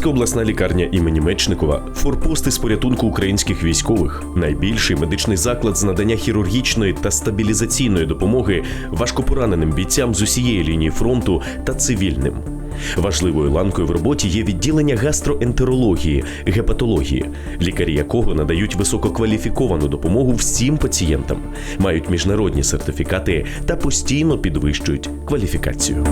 Дніпропетровська обласна лікарня імені Мечникова, форпости з порятунку українських військових, найбільший медичний заклад з надання хірургічної та стабілізаційної допомоги важкопораненим бійцям з усієї лінії фронту та цивільним. Важливою ланкою в роботі є відділення гастроентерології, гепатології, лікарі якого надають висококваліфіковану допомогу всім пацієнтам, мають міжнародні сертифікати та постійно підвищують кваліфікацію.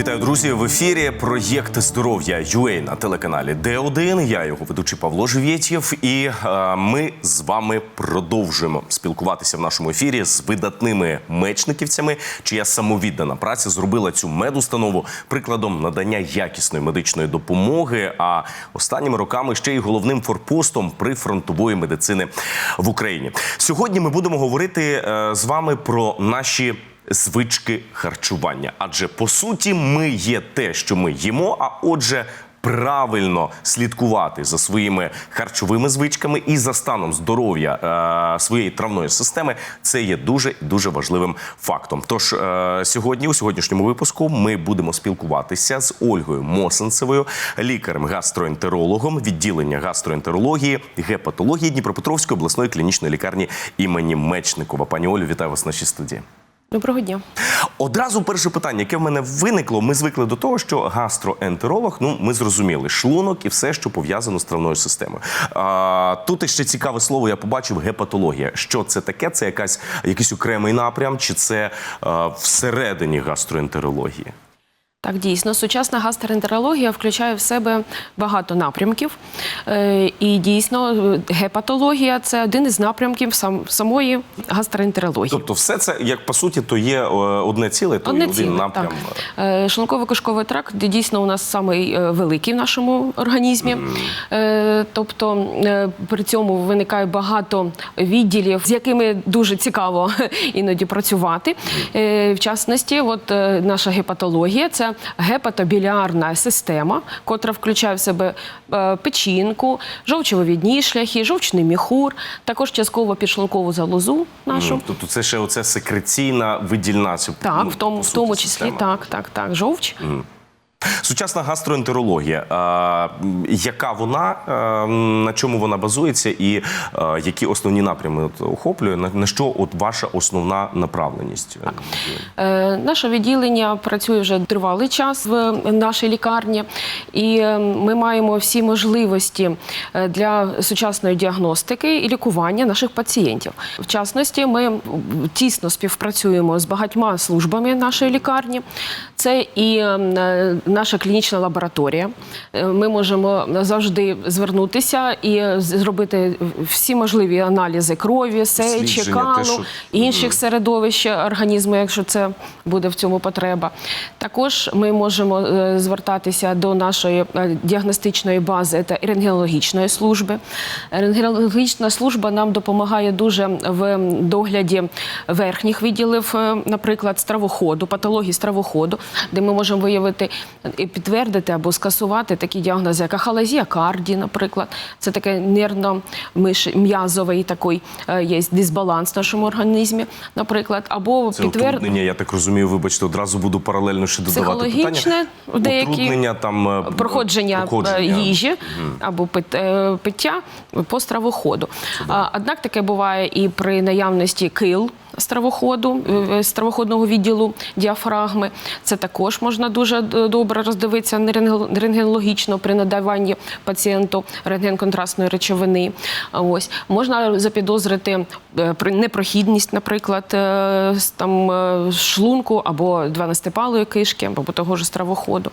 Вітаю, друзі! В ефірі проєкт здоров'я UA на телеканалі Д1. Я його ведучий Павло Живєтєв. І е, ми з вами продовжуємо спілкуватися в нашому ефірі з видатними мечниківцями, чия самовіддана праця зробила цю медустанову прикладом надання якісної медичної допомоги. А останніми роками ще й головним форпостом прифронтової медицини в Україні. Сьогодні ми будемо говорити е, з вами про наші звички харчування. Адже по суті, ми є те, що ми їмо. А отже, правильно слідкувати за своїми харчовими звичками і за станом здоров'я е, своєї травної системи, це є дуже дуже важливим фактом. Тож е, сьогодні, у сьогоднішньому випуску, ми будемо спілкуватися з Ольгою Мосенцевою, лікарем-гастроентерологом відділення гастроентерології, гепатології Дніпропетровської обласної клінічної лікарні імені Мечникова. Пані Олю, вітаю вас в нашій студії. Доброго дня. Одразу перше питання, яке в мене виникло, ми звикли до того, що гастроентеролог, ну ми зрозуміли, шлунок і все, що пов'язано з травною системою. А, тут іще цікаве слово, я побачив гепатологія. Що це таке? Це якась якийсь окремий напрям, чи це а, всередині гастроентерології? Так, дійсно, сучасна гастроентерологія включає в себе багато напрямків. Е, І дійсно, гепатологія це один із напрямків сам, самої гастроентерології. Тобто, все це як по суті, то є е, одне ціле, то Одне один ціле, напрям. Е, Шлунково-кишковий тракт дійсно у нас самий великий в нашому організмі. Е, Тобто при цьому виникає багато відділів, з якими дуже цікаво іноді працювати. В частності, от наша гепатологія це гепатобілярна система, котра включає в себе е, печінку, жовчовивідні шляхи, жовчний міхур, також частково підшлункову залозу нашу. М, Тобто, це ще оце секреційна видільна Так, ну, в тому, в тому числі система. так, так, так. Жовч. Сучасна гастроентерологія, яка вона, на чому вона базується, і а, які основні напрями охоплює, на, що от ваша основна направленість? Е, Наше відділення працює вже тривалий час в нашій лікарні, і е, ми маємо всі можливості е, для сучасної діагностики і лікування наших пацієнтів. В частності, ми тісно співпрацюємо з багатьма службами нашої лікарні. Це і е, наша клінічна лабораторія. Е, Ми можемо завжди звернутися і зробити всі можливі аналізи крові, сечі, що- інших середовищ організму, якщо це буде в цьому потреба. Також ми можемо е, звертатися до нашої е, діагностичної бази та рентгенологічної служби. Рентгенологічна служба нам допомагає дуже в догляді верхніх відділів, наприклад, стравоходу, патології стравоходу, де ми можемо виявити і підтвердити або скасувати такі діагнози, як ахалазія карді, наприклад. Це таке нервно-м'язовий такий е, є дисбаланс в нашому організмі, наприклад, або Це підтвердити. утруднення, я так розумію, вибачте, одразу буду паралельно ще додавати Психологічне, питання. деякі Утруднення там е, проходження, е, проходження. їжі або пит- е, пиття по стравоходу. Однак таке буває і при наявності кил стравоходу, е, стравоходного відділу діафрагми. Це також можна дуже добре роздивитися рентгенологічно при надаванні пацієнту рентген-контрастної речовини. Ось можна запідозрити е, непрохідність, наприклад, е, там е, шлунку або дванадцятипалої кишки, або того ж стравоходу.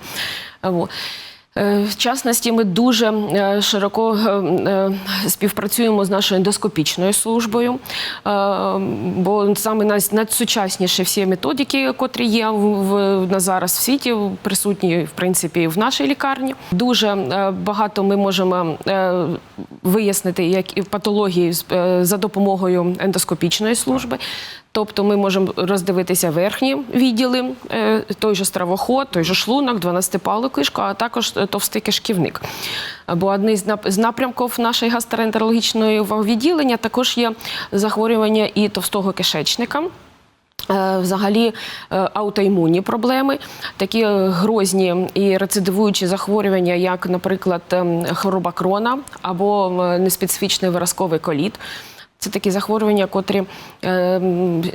Е, В частності, ми дуже е, широко е, співпрацюємо з нашою ендоскопічною службою, бо саме най- найсучасніші всі методики, котрі є в, на зараз в світі, присутні в принципі в нашій лікарні. Дуже багато ми можемо вияснити як і патології за допомогою ендоскопічної служби. Тобто ми можемо роздивитися верхні відділи, е, той же стравоход, той же шлунок, 12-палу кишку, а також е, товстий кишківник. Бо одне з напрямків нашої гастроентерологічної відділення також є захворювання і товстого кишечника. Е, Взагалі аутоімунні проблеми, такі грозні і рецидивуючі захворювання, як, наприклад, ем, хвороба крона або неспецифічний виразковий коліт. Це такі захворювання, котрі е,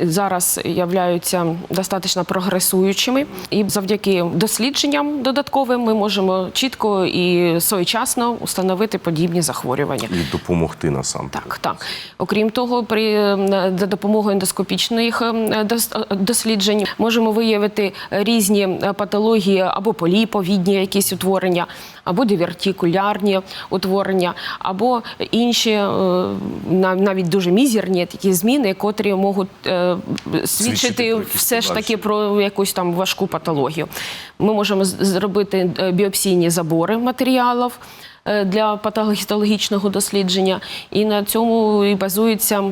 зараз являються достатньо прогресуючими, і завдяки дослідженням додатковим ми можемо чітко і своєчасно установити подібні захворювання. І допомогти насамперед. Так, так. Окрім того, при е, за допомогою ендоскопічних е, е, досліджень можемо виявити різні патології або поліповідні якісь утворення, або дивертикулярні утворення, або інші е, навіть дуже мізерні такі зміни, котрі можуть е, Свідчити все ж таки про якусь там важку патологію. Ми можемо зробити е, біопсійні забори матеріалів для патологічного дослідження, і на цьому і базується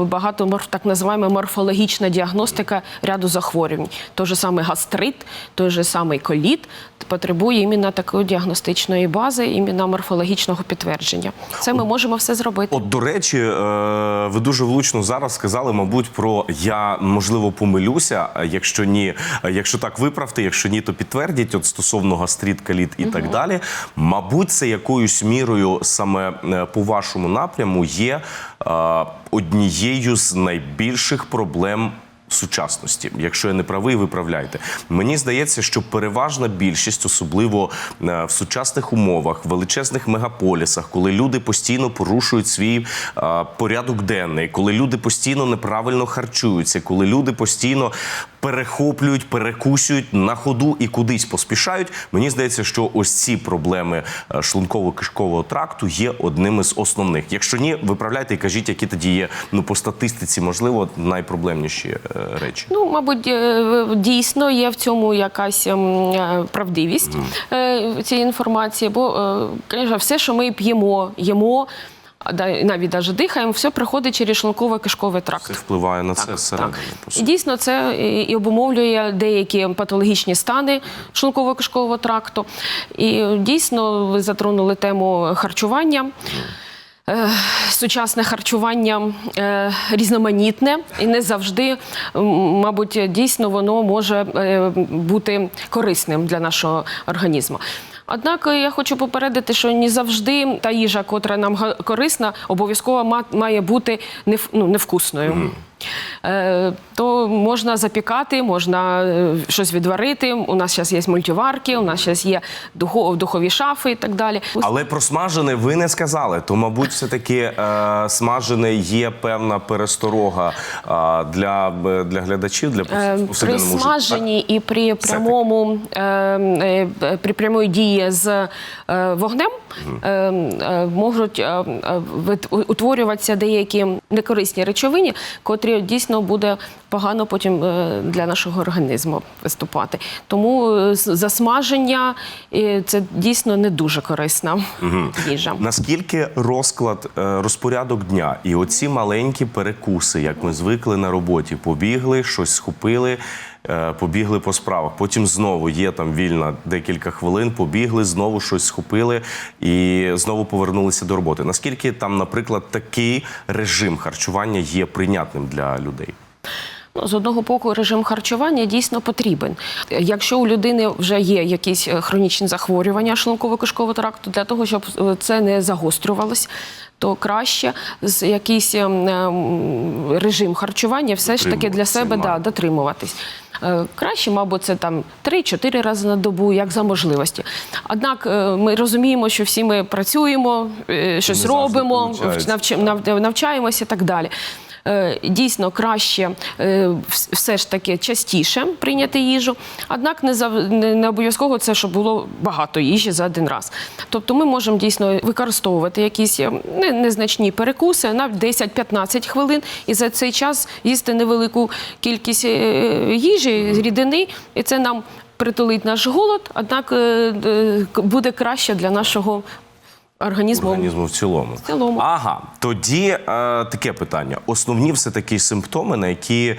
багато так називаємо морфологічна діагностика ряду захворювань. Той же самий гастрит, той же самий коліт потребує іменно такої діагностичної бази, іменно морфологічного підтвердження. Це ми можемо все зробити. От, до речі, е, ви дуже влучно зараз сказали, мабуть, про я можливо помилюся. Якщо ні, якщо так виправте, якщо ні, то підтвердіть. От стосовно гастрит, каліт і так далі. Мабуть, це якоюсь мірою саме е, по вашому напряму є е, однією з найбільших проблем. Сучасності, якщо я не правий, виправляйте. Мені здається, що переважна більшість, особливо е, в сучасних умовах, величезних мегаполісах, коли люди постійно порушують свій е, порядок денний, коли люди постійно неправильно харчуються, коли люди постійно перехоплюють, перекусюють на ходу і кудись поспішають. Мені здається, що ось ці проблеми е, шлунково-кишкового тракту є одним із основних. Якщо ні, виправляйте і кажіть, які тоді є ну по статистиці, можливо, найпроблемніші речі. Ну, мабуть, е, дійсно є в цьому якась ем, е, правдивість е, цієї інформації, бо звісно, все, що ми п'ємо, їмо, навіть навіть дихаємо, все приходить через шлунково-кишковий тракт. Це впливає на це зсередини. по І дійсно це і обумовлює деякі патологічні стани шлунково-кишкового тракту. І дійсно ви затронули тему харчування. Е, Сучасне харчування е, різноманітне і не завжди, мабуть, дійсно воно може е, бути корисним для нашого організму. Однак я хочу попередити, що не завжди та їжа, котра нам корисна, обов'язково ма- має бути ну, невкусною. Е, то можна запікати, можна е, щось відварити. У нас зараз є мультиварки, у нас зараз є духов- духові шафи і так далі. Але про смажене ви не сказали. То, мабуть, все-таки е, смажене є певна пересторога е, для, для глядачів, для При смаженні і при прямому е, при прямої дії з вогнем е, е, можуть утворюватися деякі некорисні речовині, котрі дійсно буде погано потім е, для нашого організму виступати. Тому е, засмаження е, це дійсно не дуже корисна їжа. Наскільки розклад, розпорядок дня і оці маленькі перекуси, як ми звикли на роботі, побігли, щось схопили, побігли по справах. Потім знову є там вільна декілька хвилин, побігли, знову щось схопили і знову повернулися до роботи. Наскільки там, наприклад, такий режим харчування є прийнятним для людей? Ну, з одного боку, режим харчування дійсно потрібен. Якщо у людини вже є якісь е, хронічні захворювання шлунково-кишкового тракту, для того, щоб е, це не загострювалось, то краще з якийсь ем, ем, режим харчування все ж таки для себе да, дотримуватись. Е, Краще, мабуть, це там 3-4 рази на добу, як за можливості. Однак е, ми розуміємо, що всі ми працюємо, е, щось робимо, навчаємося і так далі. Е, Дійсно краще е, все ж таки частіше прийняти їжу, однак не зав- не обов'язково це, щоб було багато їжі за один раз. Тобто ми можемо дійсно використовувати якісь е, незначні перекуси на 10-15 хвилин і за цей час їсти невелику кількість їжі, рідини, і це нам притулить наш голод, однак буде краще для нашого організму. Організму в цілому. В цілому. Ага, тоді е, таке питання. Основні все таки симптоми, на які е,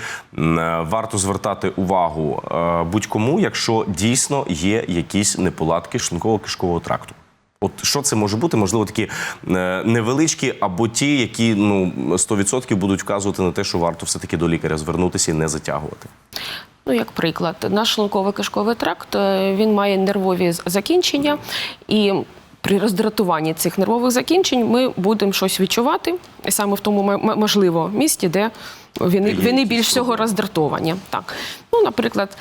варто звертати увагу е, будь-кому, якщо дійсно є якісь неполадки шлунково-кишкового тракту. От що це може бути? Можливо, такі е, невеличкі або ті, які ну 100% будуть вказувати на те, що варто все-таки до лікаря звернутися і не затягувати. Ну, як приклад, наш шлунково-кишковий тракт е, він має нервові закінчення, і при роздратуванні цих нервових закінчень ми будемо щось відчувати, саме в тому можливо місці, де вони, вони більш всього роздратовані. Так. Ну, наприклад,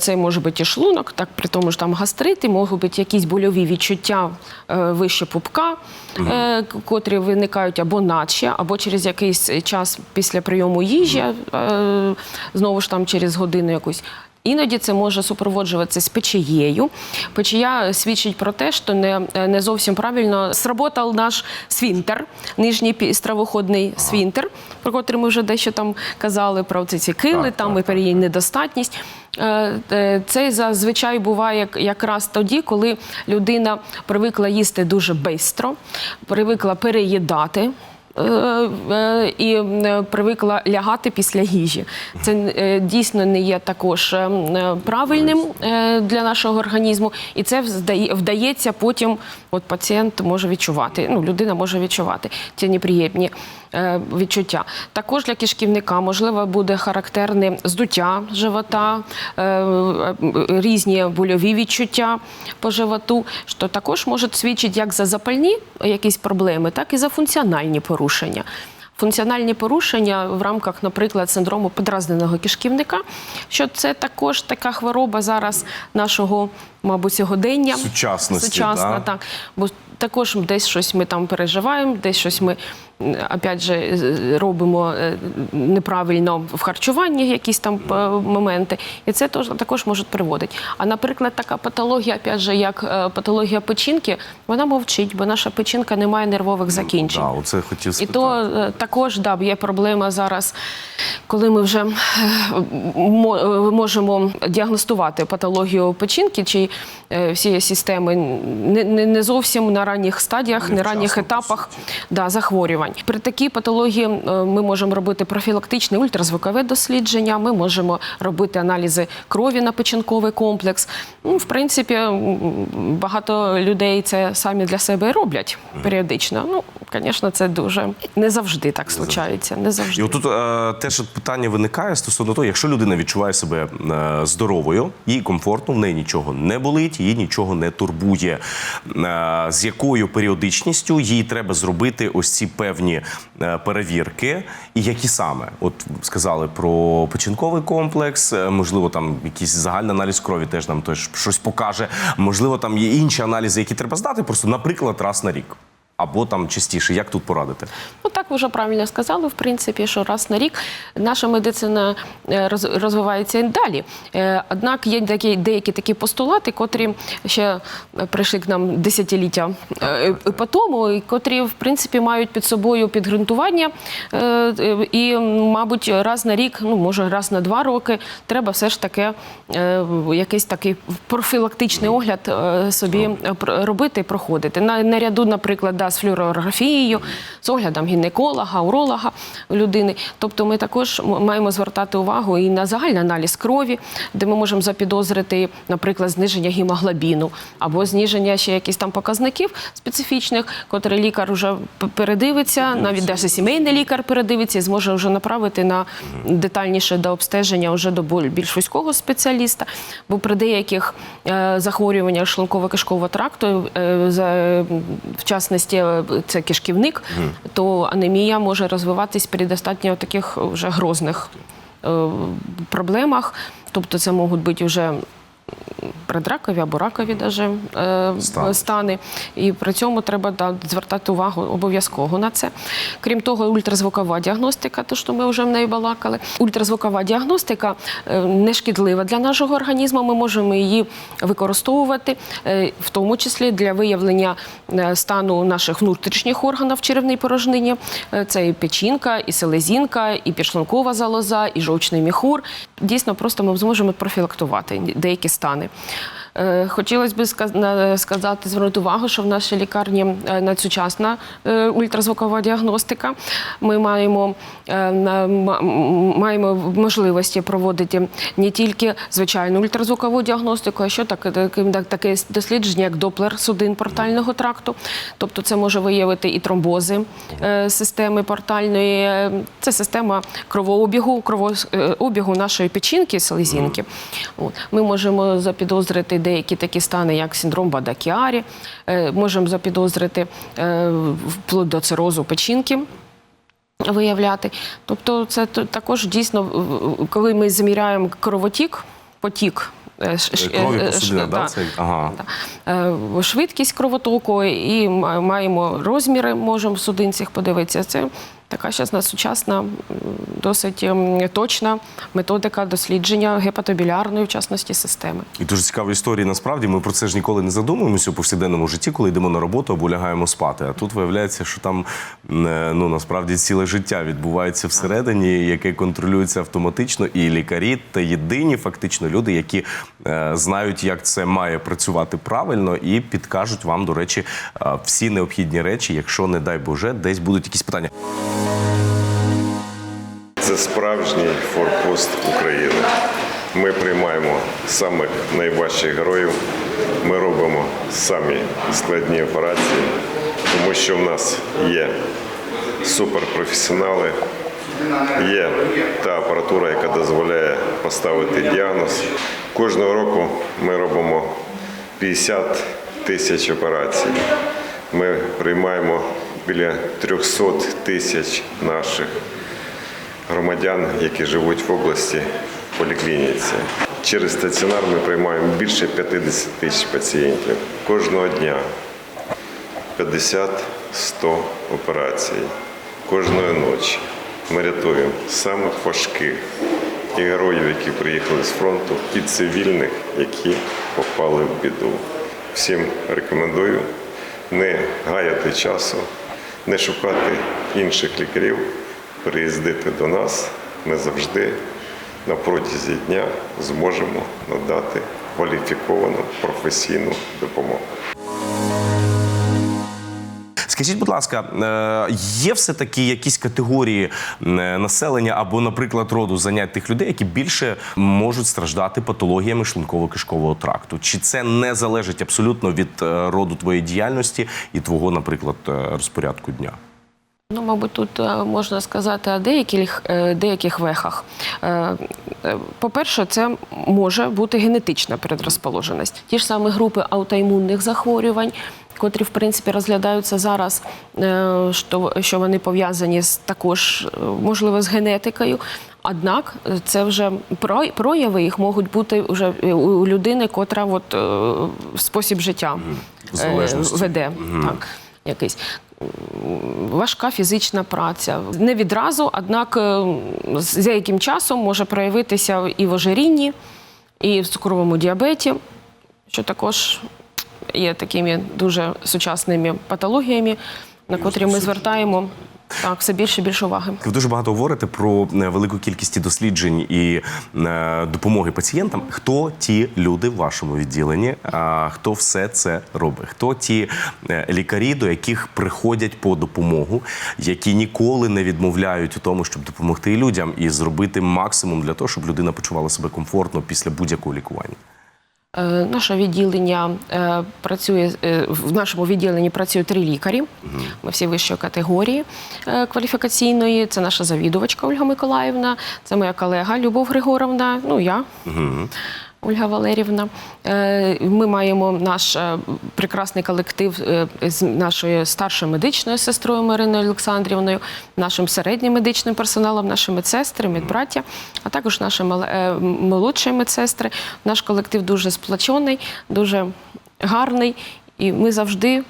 це може бути і шлунок, так, при тому ж там гастрити, можуть бути якісь больові відчуття е, вище пупка, к- котрі виникають або наче, або через якийсь час після прийому їжі, е, знову ж там через годину якусь. Іноді це може супроводжуватися печією. Печія свідчить про те, що не, не зовсім правильно сработав наш свінтер, нижній стравоходний свінтер, про котрий ми вже дещо там казали, про ці, ці кили, Так, там так, і про її недостатність. Е, е, Це зазвичай буває якраз тоді, коли людина привикла їсти дуже швидко, привикла переїдати. Е, е, І е, привикла лягати після їжі. Це дійсно не є також е, м, е, правильним для нашого організму, і це вдається потім. От пацієнт може відчувати, ну людина може відчувати ці неприємні відчуття. Також для кишківника можливо буде характерне здуття живота, різні больові відчуття по животу, що також може свідчити як за запальні якісь проблеми, так і за функціональні порушення. Функціональні порушення в рамках, наприклад, синдрому подразненого кишківника, що це також така хвороба зараз нашого, мабуть, сьогодення. Сучасності, Сучасна, да? так. Бо також десь щось ми там переживаємо, десь щось ми опять же робимо е, неправильно в харчуванні, якісь там е, моменти, і це також може приводити. А наприклад, така патологія, опять же, як е, патологія печінки, вона мовчить, бо наша печінка не має нервових закінчень. Да, оце хотів І то також да, є проблема зараз, коли ми вже мо- можемо діагностувати патологію печінки чи всієї системи не, не, не зовсім на ранніх стадіях, не ранніх етапах да, захворювань. При такій патології е, ми можемо робити профілактичне ультразвукове дослідження, ми можемо робити аналізи крові на печінковий комплекс. Ну, в принципі, багато людей це самі для себе роблять періодично. Ну, звісно, це дуже не завжди так случається. Не завжди. І отут е, теж питання виникає стосовно того, якщо людина відчуває себе е, здоровою, їй комфортно, в неї нічого не болить, її нічого не турбує. Е, з якою періодичністю їй треба зробити ось ці певні е, перевірки, і які саме? От сказали про печінковий комплекс, е, можливо, там якийсь загальний аналіз крові теж нам теж щось покаже. Можливо, там є інші аналізи, які треба здати, просто, наприклад, раз на рік. Або там частіше, як тут порадити? Ну так ви вже правильно сказали, в принципі, що раз на рік наша медицина е, розвивається і далі. Е, Однак є такі, деякі такі постулати, котрі ще прийшли к нам десятиліття е, по тому, і котрі, в принципі, мають під собою підґрунтування. І, мабуть, раз на рік, ну може раз на два роки, треба все ж таки якийсь такий профілактичний огляд собі робити, проходити. На наряду, наприклад, да, з флюорографією, з оглядом гінеколога, уролога людини. Тобто ми також маємо звертати увагу і на загальний аналіз крові, де ми можемо запідозрити, наприклад, зниження гемоглобіну або зниження ще якихось там показників специфічних, котрі лікар вже передивиться, навіть навіть сімейний лікар передивиться і зможе вже направити на детальніше до обстеження вже до більш вузького спеціаліста. Бо при деяких е, захворюваннях шлунково-кишкового тракту, е, в частності е, це кишківник, то анемія може розвиватись при достатньо таких вже грозних е, проблемах. Тобто це можуть бути вже предракові або ракові даже, е, Стани. стани. І при цьому треба да, звертати увагу обов'язково на це. Крім того, ультразвукова діагностика, то що ми вже в неї балакали. Ультразвукова діагностика е, не шкідлива для нашого організму. Ми можемо її використовувати, е, в тому числі для виявлення е, стану наших внутрішніх органів в черевній порожнині. Це і печінка, і селезінка, і підшлункова залоза, і жовчний міхур. Дійсно, просто ми зможемо профілактувати деякі стани. Е, Хотілося б сказати, звернути увагу, що в нашій лікарні е, надсучасна е, ультразвукова діагностика. Ми маємо, е, маємо можливості проводити не тільки звичайну ультразвукову діагностику, а ще таке, таке дослідження, як доплер судин портального тракту. Тобто це може виявити і тромбози е, системи портальної. Е, Це система кровообігу, кровообігу нашої печінки, селезінки. Ми можемо запідозрити деякі такі стани, як синдром Бадакіарі, е, можемо запідозрити е, вплоть до цирозу печінки. Виявляти. Тобто, це також дійсно, коли ми заміряємо кровотік, потік. Крові да? Це- ага. Да. Швидкість кровотоку і маємо розміри, можемо в судинцях подивитися. Це така зараз сучасна, досить ем, точна методика дослідження гепатобілярної, в частності, системи. І дуже цікаві історії. Насправді ми про це ж ніколи не задумуємося у повсякденному житті, коли йдемо на роботу або лягаємо спати. А тут виявляється, що там е, ну насправді ціле життя відбувається всередині, яке контролюється автоматично, і лікарі та єдині фактично люди, які е, знають, як це має працювати правильно, і підкажуть вам, до речі, е, всі необхідні речі, якщо не дай Боже, десь будуть якісь питання. Це справжній форпост України. Ми приймаємо самих найважчих героїв. Ми робимо самі складні операції, тому що в нас є суперпрофесіонали, є та апаратура, яка дозволяє поставити діагноз. Кожного року ми робимо 50 тисяч операцій. Ми приймаємо біля 300 тисяч наших громадян, які живуть в області в поліклініці. Через стаціонар ми приймаємо більше 50 тисяч пацієнтів кожного дня. 50-100 операцій кожної ночі. Ми рятуємо самих важких і героїв, які приїхали з фронту, і цивільних, які попали в біду. Всім рекомендую не гаяти часу, не шукати інших лікарів, приїздити до нас. Ми завжди на протязі дня зможемо надати кваліфіковану професійну допомогу. Скажіть, будь ласка, е, є все-таки якісь категорії е, населення або, наприклад, роду занять тих людей, які більше можуть страждати патологіями шлунково-кишкового тракту? Чи це не залежить абсолютно від е, роду твоєї діяльності і твого, наприклад, розпорядку дня? Ну, мабуть, тут е, можна сказати о деяких, е, деяких вехах. Е, По-перше, це може бути генетична предрозположеність. Ті ж самі групи аутоімунних захворювань, котрі, в принципі, розглядаються зараз, що, вони пов'язані з також, можливо, з генетикою. Однак це вже про- прояви їх можуть бути вже у людини, котра от, спосіб життя е, Залежності. веде. Так, якийсь важка фізична праця. Не відразу, однак за з деяким часом може проявитися і в ожирінні, і в цукровому діабеті, що також є такими дуже сучасними патологіями, на котрі ми звертаємо так, все більше і більше уваги. Ви дуже багато говорите про е, велику кількість досліджень і е, допомоги пацієнтам. Хто ті люди в вашому відділенні? А хто все це робить? Хто ті е, лікарі, до яких приходять по допомогу, які ніколи не відмовляють у тому, щоб допомогти людям і зробити максимум для того, щоб людина почувала себе комфортно після будь-якого лікування? Е, Наше відділення е, працює е, в нашому відділенні працює три лікарі. Ми всі вищої категорії кваліфікаційної. Це наша завідувачка Ольга Миколаївна, це моя колега Любов Григоровна. Ну я. Ольга Валерівна. Е, Ми маємо наш е, прекрасний колектив е, з нашою старшою медичною сестрою Мариною Олександрівною, нашим середнім медичним персоналом, наші медсестри, медбраття, а також наші молодші медсестри. Наш колектив дуже сплачений, дуже гарний, і ми завжди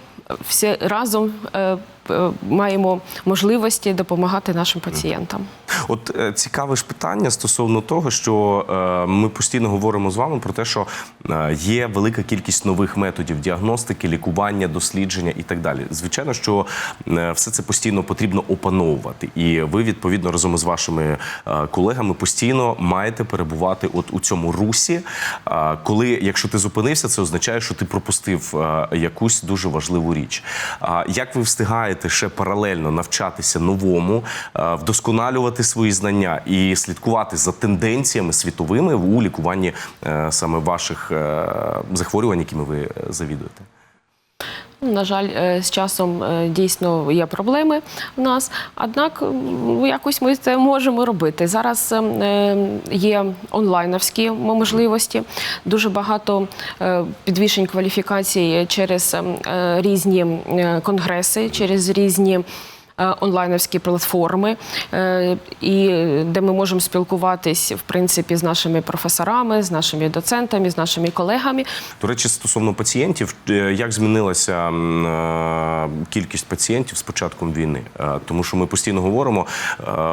всі разом маємо можливості допомагати нашим пацієнтам. От е, цікаве ж питання стосовно того, що е, ми постійно говоримо з вами про те, що е, є велика кількість нових методів діагностики, лікування, дослідження і так далі. Звичайно, що все це постійно потрібно опановувати, і ви відповідно разом із вашими колегами постійно маєте перебувати от у цьому русі. Коли, якщо ти зупинився, це означає, що ти пропустив якусь дуже важливу річ. Як ви встигаєте ще паралельно навчатися новому, вдосконалювати свої знання і слідкувати за тенденціями світовими у лікуванні е, саме ваших е, захворювань, якими ви е, завідуєте? Ну, На жаль, з часом дійсно є проблеми в нас, однак м, якось ми це можемо робити. Зараз е, е, є онлайновські можливості, дуже багато підвищень кваліфікації через е, різні конгреси, через різні. Е, Онлайновські платформи, е, і де ми можемо спілкуватись в принципі з нашими професорами, з нашими доцентами, з нашими колегами. До речі, стосовно пацієнтів, е, як змінилася кількість пацієнтів з початком війни? Тому що ми постійно говоримо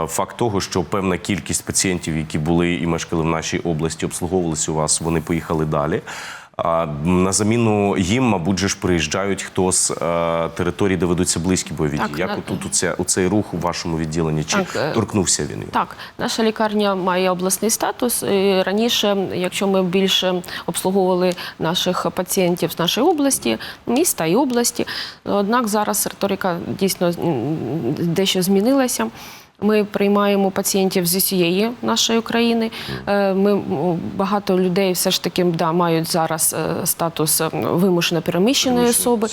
факт того, що певна кількість пацієнтів, які були і мешкали в нашій області, обслуговувалися у вас, вони поїхали далі. На заміну їм, мабуть, же ж приїжджають хто з е, територій, де ведуться близькі бойові дії. Як на- отут оця, оцей рух у вашому відділенні? Чи Так, е, торкнувся він? його? Так, наша лікарня має обласний статус. І Раніше, якщо ми більше обслуговували наших пацієнтів з нашої області, міста і області, однак зараз риторика дійсно дещо змінилася. Ми приймаємо пацієнтів з усієї нашої країни. Е, Ми багато людей все ж таки да, мають зараз е, статус вимушено переміщеної особи,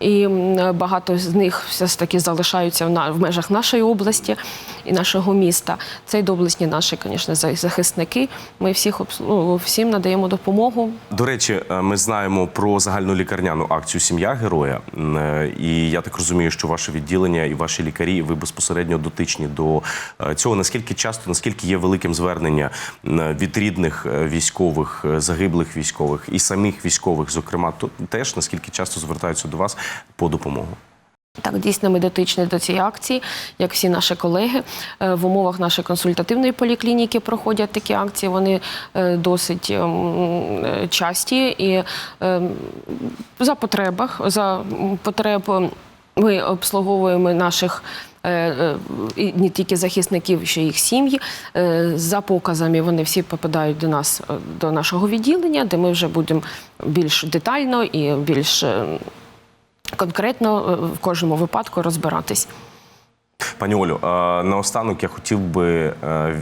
і багато з них все ж таки залишаються в на- в межах нашої області і нашого міста. Це й доблесні наші, звісно, захисники. Ми всіх ну, всім надаємо допомогу. До речі, е, ми знаємо про загальнолікарняну акцію Сім'я героя. І я так розумію, що ваше відділення і ваші лікарі, ви безпосередньо дотичні до е, цього. Наскільки часто, наскільки є великим звернення від рідних е, військових, е, загиблих військових і самих військових, зокрема, то теж наскільки часто звертаються до вас по допомогу? Так, дійсно, ми дотичні до цієї акції, як всі наші колеги. В умовах нашої консультативної поліклініки проходять такі акції. Вони досить ем, часті і ем, за потребах, за потреб ми обслуговуємо наших. Е, е, і Не тільки захисників, ще їх сім'ї. Е, За показами вони всі попадають до нас, до нашого відділення, де ми вже будемо більш детально і більш конкретно в кожному випадку розбиратись. Пані Олю, наостанок я хотів би,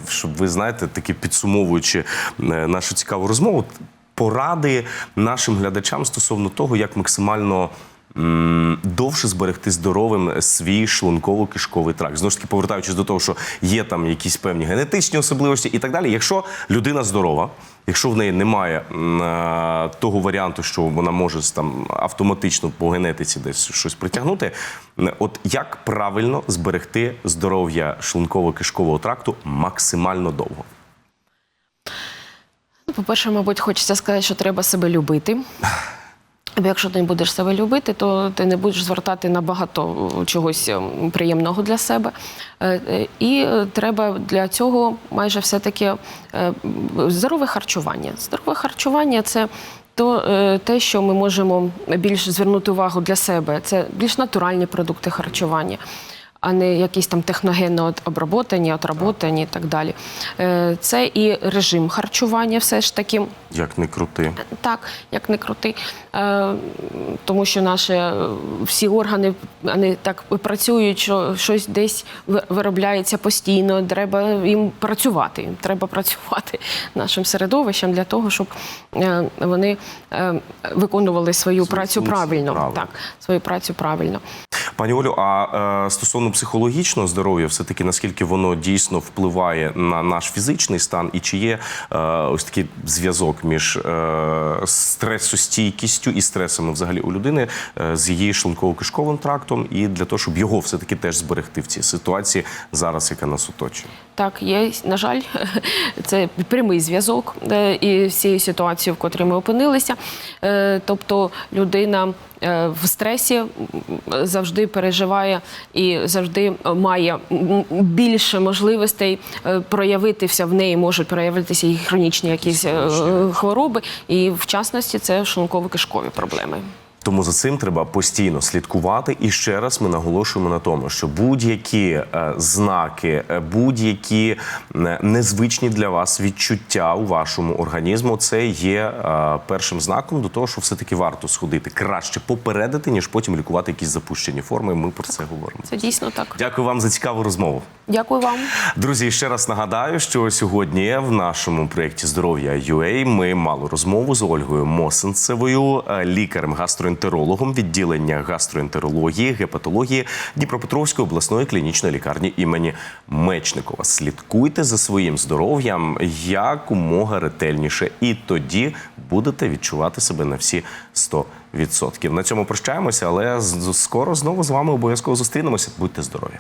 щоб ви знаєте, таки підсумовуючи нашу цікаву розмову, поради нашим глядачам стосовно того, як максимально. Довше зберегти здоровим свій шлунково-кишковий тракт. Знову ж таки, повертаючись до того, що є там якісь певні генетичні особливості і так далі. Якщо людина здорова, якщо в неї немає е, того варіанту, що вона може там автоматично по генетиці десь щось притягнути, от як правильно зберегти здоров'я шлунково-кишкового тракту максимально довго? Ну, По-перше, мабуть, хочеться сказати, що треба себе любити. Бо якщо ти не будеш себе любити, то ти не будеш звертати на багато чогось ем, приємного для себе. Е, е, І е, треба для цього майже все-таки е, здорове харчування. Здорове харчування це. То е, те, що ми можемо більш звернути увагу для себе, це більш натуральні продукти харчування, а не якісь там техногенно от- обработані, отработані і так далі. Е, Це і режим харчування, все ж таки. Як не крути? Так, як не крути, е, тому що наші е, всі органи вони так працюють, що щось десь виробляється постійно. Треба їм працювати. Їм треба працювати нашим середовищем для того, щоб вони виконували свою працю правильно. правильно. Так, свою працю правильно. Пані Олю, а стосовно психологічного здоров'я, все таки наскільки воно дійсно впливає на наш фізичний стан, і чи є е, ось такий зв'язок між е, стресостійкістю і стресами взагалі у людини е, з її шлунково-кишковим трактом, і для того, щоб його все таки теж зберегти в цій ситуації зараз, яка нас оточує? Так, є, на жаль, це прямий зв'язок е, і всієї ситуації, в котрій ми опинилися. Е, Тобто людина в стресі завжди переживає і завжди е, має більше можливостей е, проявитися в неї, можуть проявитися і хронічні якісь е, хвороби, і в частності це шлунково-кишкові проблеми. Тому за цим треба постійно слідкувати. І ще раз ми наголошуємо на тому, що будь-які е, знаки, е, будь-які е, незвичні для вас відчуття у вашому організму, це є першим знаком до того, що все-таки варто сходити. Краще попередити, ніж потім лікувати якісь запущені форми. Ми про це говоримо. Це дійсно так. Дякую вам за цікаву розмову. Дякую вам. Друзі, ще раз нагадаю, що сьогодні в нашому проєкті здоров'я UA ми мали розмову з Ольгою Мосенцевою, е, лікарем-гастроентерологом відділення гастроентерології, гепатології Дніпропетровської обласної клінічної лікарні імені Мечникова. Слідкуйте за своїм здоров'ям якомога ретельніше, і тоді будете відчувати себе на всі 100%. На цьому прощаємося, але скоро знову з вами обов'язково зустрінемося. Будьте здорові!